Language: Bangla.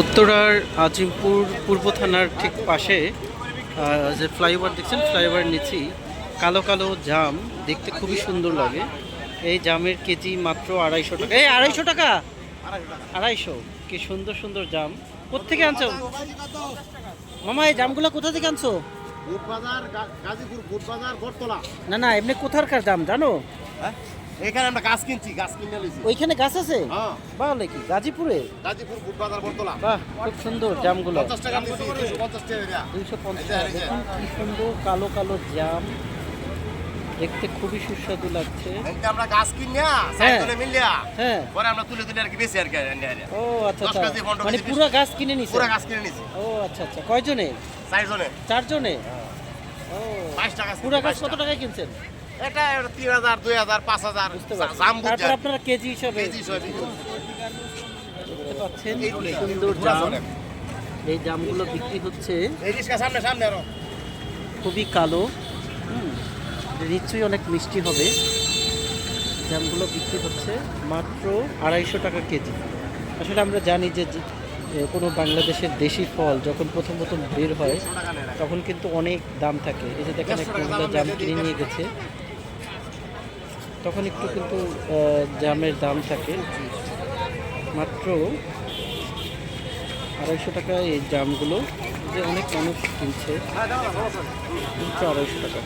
উত্তরার আজিমপুর পূর্ব থানার ঠিক পাশে যে ফ্লাইওভার দেখছেন ফ্লাইওভার নিচেই কালো কালো জাম দেখতে খুবই সুন্দর লাগে। এই জামের কেজি মাত্র আড়াইশো টাকা। এই আড়াইশো টাকা? আড়াইশো? কি সুন্দর সুন্দর জাম। কোথেকে আনছো? মামা এই জামগুলো কোথা থেকে আনছো? বুটবাজার গাজীপুর বুটবাজার না না এমনি কোথাকার জাম জানো? হ্যাঁ? এখানে আমরা গাছ কিনছি গাছ কিনে লিছি ওইখানে গাছ আছে? হ্যাঁ। বাহলে কি গাজীপুরে? গাজীপুর বুটবাজার বটতলা। বাহ খুব সুন্দর জামগুলো। পঞ্চাশ টাকা দিচ্ছি দুশো পঞ্চাশ টাকা দিয়া। দুইশো পঞ্চাশ এই যে, এই যে। দেখুন কি সুন্দর কালো কালো জাম। দেখতে খুবই সুস্বাদু লাগছে। আমরা গাছ কিনিয়া হ্যাঁ। সাইকেলে মিলিয়া হ্যাঁ। পরে আমরা তুলে তুলে আর কি বেশি আর কি। ও আচ্ছা আচ্ছা। মানে পুরো গাছ কিনে নিছে? পুরো গাছ কিনে নিছি। ও আচ্ছা আচ্ছা। কয়জনে চারজনে চারজনে ও। বাইশ টাকা পুরো গাছ কত টাকায় কিনছেন? এটা এটা তিন হাজার দুই হাজার পাঁচ হাজার তারপর আপনারা কেজি হিসাবে কেজি হিসেবে। সুন্দর জাম। এই জামগুলো বিক্রি হচ্ছে সামনে সামনে আরও। খুবই কালো। নিশ্চয়ই অনেক মিষ্টি হবে। জামগুলো বিক্রি হচ্ছে মাত্র আড়াইশো টাকা কেজি। আসলে আমরা জানি যে কোনো বাংলাদেশের দেশি ফল যখন প্রথম প্রথম বের হয়। তখন কিন্তু অনেক দাম থাকে। এই যে দেখেন দাম জাম কিনে নিয়ে গেছে। তখন একটু কিন্তু জামের দাম থাকে। মাত্র আড়াইশো টাকা এই জামগুলো। যে অনেক মানুষ কিনছে। আড়াইশো টাকা।